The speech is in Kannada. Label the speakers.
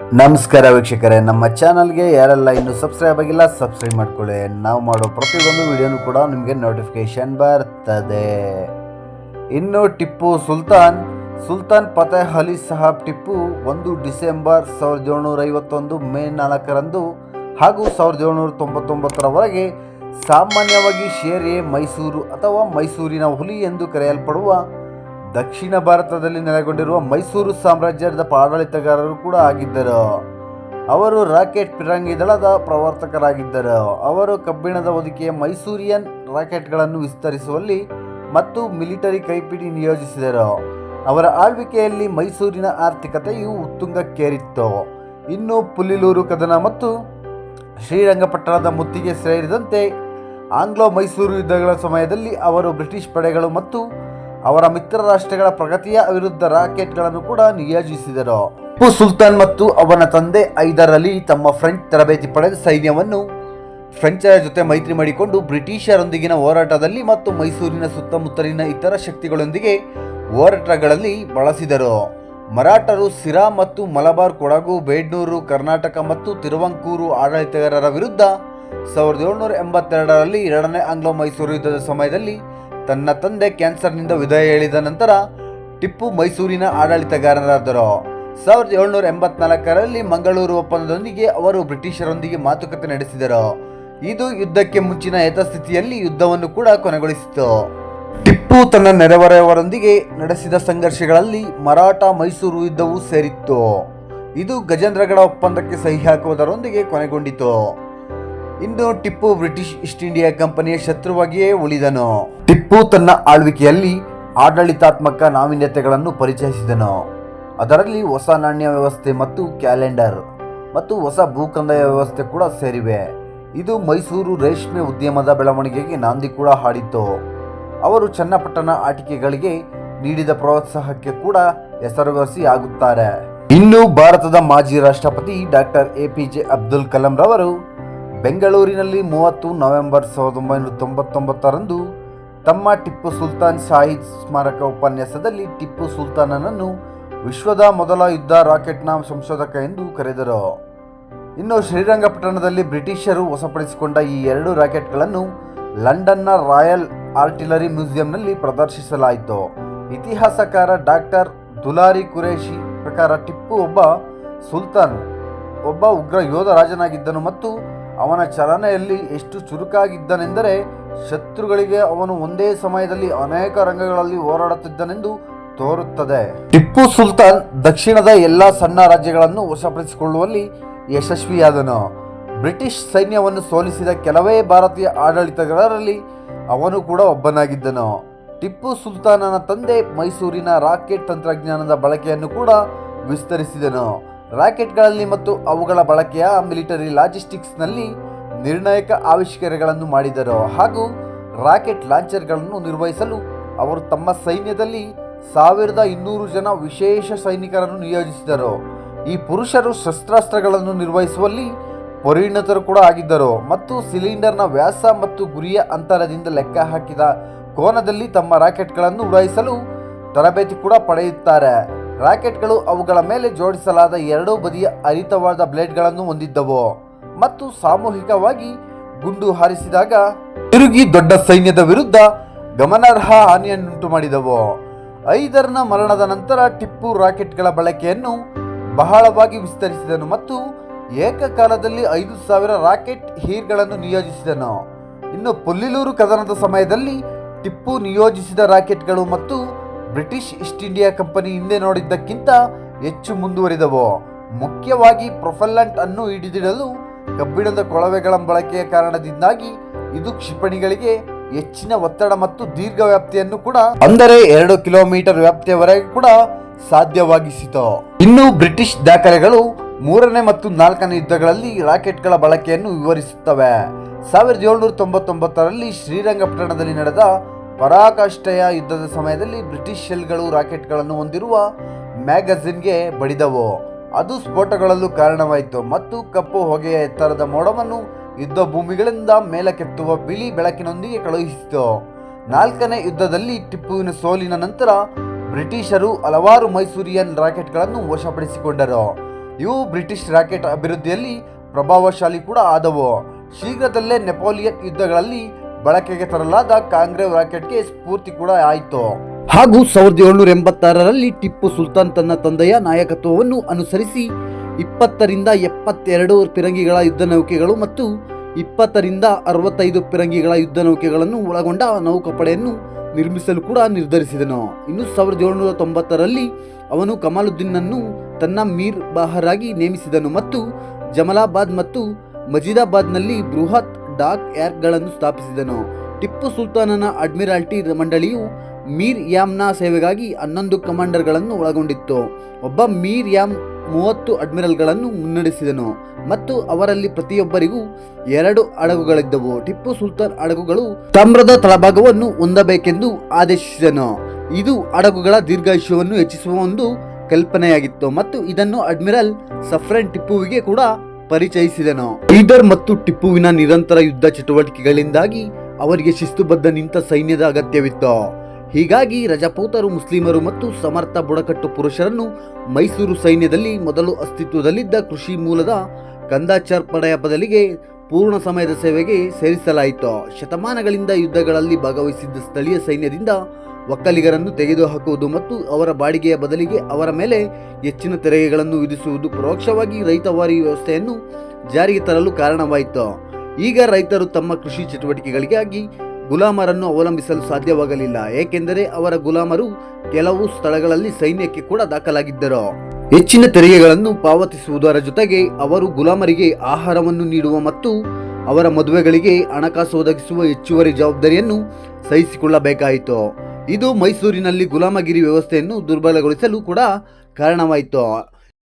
Speaker 1: ನಮಸ್ಕಾರ ವೀಕ್ಷಕರೇ, ನಮ್ಮ ಚಾನಲ್ಗೆ ಯಾರೆಲ್ಲ ಇನ್ನು ಸಬ್ಸ್ಕ್ರೈಬ್ ಆಗಿಲ್ಲ, ಸಬ್ಸ್ಕ್ರೈಬ್ ಮಾಡ್ಕೊಳ್ಳಿ. ನಾವು ಮಾಡೋ ಪ್ರತಿಯೊಂದು ವಿಡಿಯೋನು ಕೂಡ ನಿಮಗೆ ನೋಟಿಫಿಕೇಶನ್ ಬರ್ತದೆ. ಇನ್ನು ಟಿಪ್ಪು ಸುಲ್ತಾನ್ ಸುಲ್ತಾನ್ ಫತೇಹ್ ಅಲಿ ಸಾಹಬ್ ಟಿಪ್ಪು ಒಂದು ಡಿಸೆಂಬರ್ ಸಾವಿರದ ಏಳ್ನೂರ ಐವತ್ತೊಂದು ಮೇ ನಾಲ್ಕರಂದು ಹಾಗೂ ಸಾವಿರದ ಏಳ್ನೂರ ತೊಂಬತ್ತೊಂಬತ್ತರವರೆಗೆ ಸಾಮಾನ್ಯವಾಗಿ ಶೇರೆ ಮೈಸೂರು ಅಥವಾ ಮೈಸೂರಿನ ಹುಲಿ ಎಂದು ಕರೆಯಲ್ಪಡುವ ದಕ್ಷಿಣ ಭಾರತದಲ್ಲಿ ನೆಲೆಗೊಂಡಿರುವ ಮೈಸೂರು ಸಾಮ್ರಾಜ್ಯದ ಆಡಳಿತಗಾರರು ಕೂಡ ಆಗಿದ್ದರು. ಅವರು ರಾಕೆಟ್ ಪಿರಂಗಿ ದಳದ ಪ್ರವರ್ತಕರಾಗಿದ್ದರು. ಅವರು ಕಬ್ಬಿಣದ ಹೊದಿಕೆಯ ಮೈಸೂರಿಯನ್ ರಾಕೆಟ್ಗಳನ್ನು ವಿಸ್ತರಿಸುವಲ್ಲಿ ಮತ್ತು ಮಿಲಿಟರಿ ಕೈಪಿಡಿ ನಿಯೋಜಿಸಿದರು. ಅವರ ಆಳ್ವಿಕೆಯಲ್ಲಿ ಮೈಸೂರಿನ ಆರ್ಥಿಕತೆಯು ಉತ್ತುಂಗಕ್ಕೇರಿತ್ತು. ಇನ್ನು ಪುಲಿಲೂರು ಕದನ ಮತ್ತು ಶ್ರೀರಂಗಪಟ್ಟಣದ ಮುತ್ತಿಗೆ ಸೇರಿದಂತೆ ಆಂಗ್ಲೋ ಮೈಸೂರು ಯುದ್ಧಗಳ ಸಮಯದಲ್ಲಿ ಅವರು ಬ್ರಿಟಿಷ್ ಪಡೆಗಳು ಮತ್ತು ಅವರ ಮಿತ್ರ ರಾಷ್ಟ್ರಗಳ ಪ್ರಗತಿಯ ವಿರುದ್ಧ ರಾಕೆಟ್ಗಳನ್ನು ಕೂಡ ನಿಯೋಜಿಸಿದರು. ಟಿಪ್ಪು ಸುಲ್ತಾನ್ ಮತ್ತು ಅವನ ತಂದೆ ಐದರಲ್ಲಿ ತಮ್ಮ ಫ್ರೆಂಚ್ ತರಬೇತಿ ಪಡೆದ ಸೈನ್ಯವನ್ನು ಫ್ರೆಂಚರ ಜೊತೆ ಮೈತ್ರಿ ಮಾಡಿಕೊಂಡು ಬ್ರಿಟಿಷರೊಂದಿಗಿನ ಹೋರಾಟದಲ್ಲಿ ಮತ್ತು ಮೈಸೂರಿನ ಸುತ್ತಮುತ್ತಲಿನ ಇತರ ಶಕ್ತಿಗಳೊಂದಿಗೆ ಹೋರಾಟಗಳಲ್ಲಿ ಬಳಸಿದರು. ಮರಾಠರು ಸಿರಾ ಮತ್ತು ಮಲಬಾರ್ ಕೊಡಗು, ಬೇಡ್ನೂರು, ಕರ್ನಾಟಕ ಮತ್ತು ತಿರುವಂಕೂರು ಆಡಳಿತಗಾರರ ವಿರುದ್ಧ ಸಾವಿರದ ಏಳುನೂರ ಎಂಬತ್ತೆರಡರಲ್ಲಿ ಎರಡನೇ ಆಂಗ್ಲೋ ಮೈಸೂರು ಯುದ್ಧದ ಸಮಯದಲ್ಲಿ ತನ್ನ ತಂದೆ ಕ್ಯಾನ್ಸರ್ನಿಂದ ವಿದಾಯ ಹೇಳಿದ ನಂತರ ಟಿಪ್ಪು ಮೈಸೂರಿನ ಆಡಳಿತಗಾರರಾದರು. ಸಾವಿರದ ಏಳ್ನೂರ ಎಂಬತ್ನಾಲ್ಕರಲ್ಲಿ ಮಂಗಳೂರು ಒಪ್ಪಂದದೊಂದಿಗೆ ಅವರು ಬ್ರಿಟಿಷರೊಂದಿಗೆ ಮಾತುಕತೆ ನಡೆಸಿದರು. ಇದು ಯುದ್ಧಕ್ಕೆ ಮುಂಚಿನ ಯಥಸ್ಥಿತಿಯಲ್ಲಿ ಯುದ್ಧವನ್ನು ಕೂಡ ಕೊನೆಗೊಳಿಸಿತು. ಟಿಪ್ಪು ತನ್ನ ನೆರೆಹೊರೆಯವರೊಂದಿಗೆ ನಡೆಸಿದ ಸಂಘರ್ಷಗಳಲ್ಲಿ ಮರಾಠ ಮೈಸೂರು ಯುದ್ಧವೂ ಸೇರಿತ್ತು. ಇದು ಗಜೇಂದ್ರಗಡ ಒಪ್ಪಂದಕ್ಕೆ ಸಹಿ ಹಾಕುವುದರೊಂದಿಗೆ ಕೊನೆಗೊಂಡಿತು. ಇಂದು ಟಿಪ್ಪು ಬ್ರಿಟಿಷ್ ಈಸ್ಟ್ ಇಂಡಿಯಾ ಕಂಪನಿಯ ಶತ್ರುವಾಗಿಯೇ ಉಳಿದನು. ಟಿಪ್ಪು ತನ್ನ ಆಳ್ವಿಕೆಯಲ್ಲಿ ಆಡಳಿತಾತ್ಮಕ ನಾವೀನ್ಯತೆಗಳನ್ನು ಪರಿಚಯಿಸಿದನು. ಅದರಲ್ಲಿ ಹೊಸ ನಾಣ್ಯ ವ್ಯವಸ್ಥೆ ಮತ್ತು ಕ್ಯಾಲೆಂಡರ್ ಮತ್ತು ಹೊಸ ಭೂಕಂದಾಯ ವ್ಯವಸ್ಥೆ ಕೂಡ ಸೇರಿವೆ. ಇದು ಮೈಸೂರು ರೇಷ್ಮೆ ಉದ್ಯಮದ ಬೆಳವಣಿಗೆಗೆ ನಾಂದಿ ಕೂಡ ಹಾಡಿತ್ತು. ಅವರು ಚನ್ನಪಟ್ಟಣ ಆಟಿಕೆಗಳಿಗೆ ನೀಡಿದ ಪ್ರೋತ್ಸಾಹಕ್ಕೆ ಕೂಡ ಹೆಸರುವಾಸಿ ಆಗುತ್ತಾರೆ. ಇನ್ನು ಭಾರತದ ಮಾಜಿ ರಾಷ್ಟ್ರಪತಿ doctor A P J Abdul Kalam ರವರು ಬೆಂಗಳೂರಿನಲ್ಲಿ ಮೂವತ್ತು ನವೆಂಬರ್ ಸಾವಿರದ ಒಂಬೈನೂರ ತೊಂಬತ್ತೊಂಬತ್ತರಂದು ತಮ್ಮ ಟಿಪ್ಪು ಸುಲ್ತಾನ್ ಶಾಹಿದ್ ಸ್ಮಾರಕ ಉಪನ್ಯಾಸದಲ್ಲಿ ಟಿಪ್ಪು ಸುಲ್ತಾನನನ್ನು ವಿಶ್ವದ ಮೊದಲ ಯುದ್ಧ ರಾಕೆಟ್ನ ಸಂಶೋಧಕ ಎಂದು ಕರೆದರು. ಇನ್ನು ಶ್ರೀರಂಗಪಟ್ಟಣದಲ್ಲಿ ಬ್ರಿಟಿಷರು ವಶಪಡಿಸಿಕೊಂಡ ಈ ಎರಡು ರಾಕೆಟ್ಗಳನ್ನು ಲಂಡನ್ನ ರಾಯಲ್ ಆರ್ಟಿಲರಿ ಮ್ಯೂಸಿಯಂನಲ್ಲಿ ಪ್ರದರ್ಶಿಸಲಾಯಿತು. ಇತಿಹಾಸಕಾರ ಡಾಕ್ಟರ್ ದುಲಾರಿ ಕುರೇಶಿ ಪ್ರಕಾರ ಟಿಪ್ಪು ಒಬ್ಬ ಸುಲ್ತಾನ್, ಒಬ್ಬ ಉಗ್ರ ಯೋಧ ರಾಜನಾಗಿದ್ದನು ಮತ್ತು ಅವನ ಚಲನೆಯಲ್ಲಿ ಎಷ್ಟು ಚುರುಕಾಗಿದ್ದನೆಂದರೆ ಶತ್ರುಗಳಿಗೆ ಅವನು ಒಂದೇ ಸಮಯದಲ್ಲಿ ಅನೇಕ ರಂಗಗಳಲ್ಲಿ ಹೋರಾಡುತ್ತಿದ್ದನೆಂದು ತೋರುತ್ತದೆ. ಟಿಪ್ಪು ಸುಲ್ತಾನ್ ದಕ್ಷಿಣದ ಎಲ್ಲ ಸಣ್ಣ ರಾಜ್ಯಗಳನ್ನು ವಶಪಡಿಸಿಕೊಳ್ಳುವಲ್ಲಿ ಯಶಸ್ವಿಯಾದನು. ಬ್ರಿಟಿಷ್ ಸೈನ್ಯವನ್ನು ಸೋಲಿಸಿದ ಕೆಲವೇ ಭಾರತೀಯ ಆಡಳಿತಗಾರರಲ್ಲಿ ಅವನು ಕೂಡ ಒಬ್ಬನಾಗಿದ್ದನು. ಟಿಪ್ಪು ಸುಲ್ತಾನನ ತಂದೆ ಮೈಸೂರಿನ ರಾಕೆಟ್ ತಂತ್ರಜ್ಞಾನದ ಬಳಕೆಯನ್ನು ಕೂಡ ವಿಸ್ತರಿಸಿದನು. ರಾಕೆಟ್ಗಳಲ್ಲಿ ಮತ್ತು ಅವುಗಳ ಬಳಕೆಯ ಮಿಲಿಟರಿ ಲಾಜಿಸ್ಟಿಕ್ಸ್ನಲ್ಲಿ ನಿರ್ಣಾಯಕ ಆವಿಷ್ಕಾರಗಳನ್ನು ಮಾಡಿದರು ಹಾಗೂ ರಾಕೆಟ್ ಲಾಂಚರ್ಗಳನ್ನು ನಿರ್ವಹಿಸಲು ಅವರು ತಮ್ಮ ಸೈನ್ಯದಲ್ಲಿ ಸಾವಿರದ ಇನ್ನೂರು ಜನ ವಿಶೇಷ ಸೈನಿಕರನ್ನು ನಿಯೋಜಿಸಿದರು. ಈ ಪುರುಷರು ಶಸ್ತ್ರಾಸ್ತ್ರಗಳನ್ನು ನಿರ್ವಹಿಸುವಲ್ಲಿ ಪರಿಣತರು ಕೂಡ ಆಗಿದ್ದರು ಮತ್ತು ಸಿಲಿಂಡರ್ನ ವ್ಯಾಸ ಮತ್ತು ಗುರಿಯ ಅಂತರದಿಂದ ಲೆಕ್ಕ ಹಾಕಿದ ಕೋನದಲ್ಲಿ ತಮ್ಮ ರಾಕೆಟ್ಗಳನ್ನು ಉಡಾಯಿಸಲು ತರಬೇತಿ ಕೂಡ ಪಡೆಯುತ್ತಾರೆ. ರಾಕೆಟ್ಗಳು ಅವುಗಳ ಮೇಲೆ ಜೋಡಿಸಲಾದ ಎರಡೂ ಬದಿಯ ಹರಿತವಾದ ಬ್ಲೇಡ್ಗಳನ್ನು ಹೊಂದಿದ್ದವು. ಮತ್ತು ಸಾಮೂಹಿಕವಾಗಿ ಗುಂಡು ಹಾರಿಸಿದಾಗ ತಿರುಗಿ ದೊಡ್ಡ ಸೈನ್ಯದ ವಿರುದ್ಧ ಗಮನಾರ್ಹ ಹಾನಿಯನ್ನುಂಟು ಮಾಡಿದವು. ಐದರ್ನ ಮರಣದ ನಂತರ ಟಿಪ್ಪು ರಾಕೆಟ್ಗಳ ಬಳಕೆಯನ್ನು ಬಹಳವಾಗಿ ವಿಸ್ತರಿಸಿದನು ಮತ್ತು ಏಕಕಾಲದಲ್ಲಿ ಐದು ಸಾವಿರ ರಾಕೆಟ್ ಹೀರ್ಗಳನ್ನು ನಿಯೋಜಿಸಿದನು. ಇನ್ನು ಪುಲ್ಲಿಲೂರು ಕದನದ ಸಮಯದಲ್ಲಿ ಟಿಪ್ಪು ನಿಯೋಜಿಸಿದ ರಾಕೆಟ್ಗಳು ಮತ್ತು ಬ್ರಿಟಿಷ್ ಈಸ್ಟ್ ಇಂಡಿಯಾ ಕಂಪನಿ ಹಿಂದೆ ನೋಡಿದ್ದಕ್ಕಿಂತ ಹೆಚ್ಚು ಮುಂದುವರಿದವು. ಮುಖ್ಯವಾಗಿ ಪ್ರೊಫೆಲ್ಲಂಟ್ ಅನ್ನು ಹಿಡಿದಿಡಲು ಕಬ್ಬಿಣದ ಕೊಳವೆಗಳ ಬಳಕೆಯ ಕಾರಣದಿಂದಾಗಿ ಇದು ಕ್ಷಿಪಣಿಗಳಿಗೆ ಹೆಚ್ಚಿನ ಒತ್ತಡ ಮತ್ತು ದೀರ್ಘ ವ್ಯಾಪ್ತಿಯನ್ನು ಕೂಡ ಅಂದರೆ ಎರಡು ಕಿಲೋಮೀಟರ್ ವ್ಯಾಪ್ತಿಯವರೆಗೆ ಕೂಡ ಸಾಧ್ಯವಾಗಿಸಿತು. ಇನ್ನು ಬ್ರಿಟಿಷ್ ದಾಖಲೆಗಳು ಮೂರನೇ ಮತ್ತು ನಾಲ್ಕನೇ ಯುದ್ಧಗಳಲ್ಲಿ ರಾಕೆಟ್ಗಳ ಬಳಕೆಯನ್ನು ವಿವರಿಸುತ್ತವೆ. ಸಾವಿರದ ಏಳ್ನೂರ ತೊಂಬತ್ತೊಂಬತ್ತರಲ್ಲಿ ಶ್ರೀರಂಗಪಟ್ಟಣದಲ್ಲಿ ನಡೆದ ಪರಾಕಾಷ್ಠೆಯ ಯುದ್ಧದ ಸಮಯದಲ್ಲಿ ಬ್ರಿಟಿಷ್ ಶೆಲ್ಗಳು ರಾಕೆಟ್ಗಳನ್ನು ಹೊಂದಿರುವ ಮ್ಯಾಗಝಿನ್ಗೆ ಬಡಿದವು. ಅದು ಸ್ಫೋಟಗಳಲ್ಲೂ ಕಾರಣವಾಯಿತು. ಮತ್ತು ಕಪ್ಪು ಹೊಗೆಯ ಎತ್ತರದ ಮೋಡವನ್ನು ಯುದ್ಧ ಭೂಮಿಗಳಿಂದ ಮೇಲಕ್ಕೆತ್ತುವ ಬಿಳಿ ಬೆಳಕಿನೊಂದಿಗೆ ಕಳುಹಿಸಿತು. ನಾಲ್ಕನೇ ಯುದ್ಧದಲ್ಲಿ ಟಿಪ್ಪುವಿನ ಸೋಲಿನ ನಂತರ ಬ್ರಿಟಿಷರು ಹಲವಾರು ಮೈಸೂರಿಯನ್ ರಾಕೆಟ್ಗಳನ್ನು ವಶಪಡಿಸಿಕೊಂಡರು. ಇವು ಬ್ರಿಟಿಷ್ ರಾಕೆಟ್ ಅಭಿವೃದ್ಧಿಯಲ್ಲಿ ಪ್ರಭಾವಶಾಲಿ ಕೂಡ ಆದವು. ಶೀಘ್ರದಲ್ಲೇ ನೆಪೋಲಿಯನ್ ಯುದ್ಧಗಳಲ್ಲಿ ಬಳಕೆಗೆ ತರಲಾದ ಕಾಂಗ್ರೆವ್ ರಾಕೆಟ್ಗೆ ಸ್ಫೂರ್ತಿ ಕೂಡ ಆಯಿತು. ಹಾಗೂ ಸಾವಿರದ ಏಳ್ನೂರ ಎಂಬತ್ತಾರರಲ್ಲಿ ಟಿಪ್ಪು ಸುಲ್ತಾನ್ ತನ್ನ ತಂದೆಯ ನಾಯಕತ್ವವನ್ನು ಅನುಸರಿಸಿ, ಇಪ್ಪತ್ತರಿಂದ ಎಪ್ಪತ್ತೆರಡು ಪಿರಂಗಿಗಳ ಯುದ್ಧ ನೌಕೆಗಳು ಮತ್ತು ಇಪ್ಪತ್ತರಿಂದ ಅರವತ್ತೈದು ಪಿರಂಗಿಗಳ ಯುದ್ಧ ನೌಕೆಗಳನ್ನು ಒಳಗೊಂಡ ನೌಕಾಪಡೆಯನ್ನು ನಿರ್ಮಿಸಲು ಕೂಡ ನಿರ್ಧರಿಸಿದನು. ಇನ್ನು ಸಾವಿರದ ಏಳ್ನೂರ ತೊಂಬತ್ತರಲ್ಲಿ ಅವನು ಕಮಾಲುದ್ದೀನನ್ನು ತನ್ನ ಮೀರ್ ಬಾಹರಾಗಿ ನೇಮಿಸಿದನು ಮತ್ತು ಜಮಲಾಬಾದ್ ಮತ್ತು ಮಜೀದಾಬಾದ್ನಲ್ಲಿ ಬೃಹತ್ ಡಾಕ್ ಯಾರ್ಕ್ಗಳನ್ನು ಸ್ಥಾಪಿಸಿದನು. ಟಿಪ್ಪು ಸುಲ್ತಾನನ ಅಡ್ಮಿರಾಲ್ಟಿ ಮಂಡಳಿಯು ಮೀರ್ ಯಾಮ್ನ ಸೇವೆಗಾಗಿ ಹನ್ನೊಂದು ಕಮಾಂಡರ್ಗಳನ್ನು ಒಳಗೊಂಡಿತ್ತು. ಒಬ್ಬ ಮೀರ್ ಯಾಮ್ ಮೂವತ್ತು ಅಡ್ಮಿರಲ್ಗಳನ್ನು ಮುನ್ನಡೆಸಿದನು ಮತ್ತು ಅವರಲ್ಲಿ ಪ್ರತಿಯೊಬ್ಬರಿಗೂ ಎರಡು ಹಡಗುಗಳಿದ್ದವು. ಟಿಪ್ಪು ಸುಲ್ತಾನ್ ಹಡಗುಗಳು ತಾಮ್ರದ ತಳಭಾಗವನ್ನು ಹೊಂದಬೇಕೆಂದು ಆದೇಶಿಸಿದನು. ಇದು ಹಡಗುಗಳ ದೀರ್ಘಾಯುಷ್ಯವನ್ನು ಹೆಚ್ಚಿಸುವ ಒಂದು ಕಲ್ಪನೆಯಾಗಿತ್ತು ಮತ್ತು ಇದನ್ನು ಅಡ್ಮಿರಲ್ ಸಫ್ರೆನ್ ಟಿಪ್ಪುವಿಗೆ ಕೂಡ ಪರಿಚಯಿಸಿದನು. ಹೈದರ್ ಮತ್ತು ಟಿಪ್ಪುವಿನ ನಿರಂತರ ಯುದ್ಧ ಚಟುವಟಿಕೆಗಳಿಂದಾಗಿ ಅವರಿಗೆ ಶಿಸ್ತುಬದ್ಧ ನಿಂತ ಸೈನ್ಯದ ಅಗತ್ಯವಿತ್ತು. ಹೀಗಾಗಿ ರಜಪೂತರು, ಮುಸ್ಲಿಮರು ಮತ್ತು ಸಮರ್ಥ ಬುಡಕಟ್ಟು ಪುರುಷರನ್ನು ಮೈಸೂರು ಸೈನ್ಯದಲ್ಲಿ ಮೊದಲು ಅಸ್ತಿತ್ವದಲ್ಲಿದ್ದ ಕೃಷಿ ಮೂಲದ ಕಂದಾಚಾರ್ ಪಡೆಯ ಬದಲಿಗೆ ಪೂರ್ಣ ಸಮಯದ ಸೇವೆಗೆ ಸೇರಿಸಲಾಯಿತು. ಶತಮಾನಗಳಿಂದ ಯುದ್ಧಗಳಲ್ಲಿ ಭಾಗವಹಿಸಿದ್ದ ಸ್ಥಳೀಯ ಸೈನ್ಯದಿಂದ ಒಕ್ಕಲಿಗರನ್ನು ತೆಗೆದುಹಾಕುವುದು ಮತ್ತು ಅವರ ಬಾಡಿಗೆಯ ಬದಲಿಗೆ ಅವರ ಮೇಲೆ ಹೆಚ್ಚಿನ ತೆರಿಗೆಗಳನ್ನು ವಿಧಿಸುವುದು ಪರೋಕ್ಷವಾಗಿ ರೈತವಾರಿ ವ್ಯವಸ್ಥೆಯನ್ನು ಜಾರಿಗೆ ತರಲು ಕಾರಣವಾಯಿತು. ಈಗ ರೈತರು ತಮ್ಮ ಕೃಷಿ ಚಟುವಟಿಕೆಗಳಿಗಾಗಿ ಗುಲಾಮರನ್ನು ಅವಲಂಬಿಸಲು ಸಾಧ್ಯವಾಗಲಿಲ್ಲ, ಏಕೆಂದರೆ ಅವರ ಗುಲಾಮರು ಕೆಲವು ಸ್ಥಳಗಳಲ್ಲಿ ಸೈನ್ಯಕ್ಕೆ ಕೂಡ ದಾಖಲಾಗಿದ್ದರು. ಹೆಚ್ಚಿನ ತೆರಿಗೆಗಳನ್ನು ಪಾವತಿಸುವುದರ ಜೊತೆಗೆ ಅವರು ಗುಲಾಮರಿಗೆ ಆಹಾರವನ್ನು ನೀಡುವ ಮತ್ತು ಅವರ ಮದುವೆಗಳಿಗೆ ಹಣಕಾಸು ಒದಗಿಸುವ ಹೆಚ್ಚುವರಿ ಜವಾಬ್ದಾರಿಯನ್ನು ಸಹಿಸಿಕೊಳ್ಳಬೇಕಾಯಿತು. ಇದು ಮೈಸೂರಿನಲ್ಲಿ ಗುಲಾಮಗಿರಿ ವ್ಯವಸ್ಥೆಯನ್ನು ದುರ್ಬಲಗೊಳಿಸಲು ಕೂಡ ಕಾರಣವಾಯಿತು.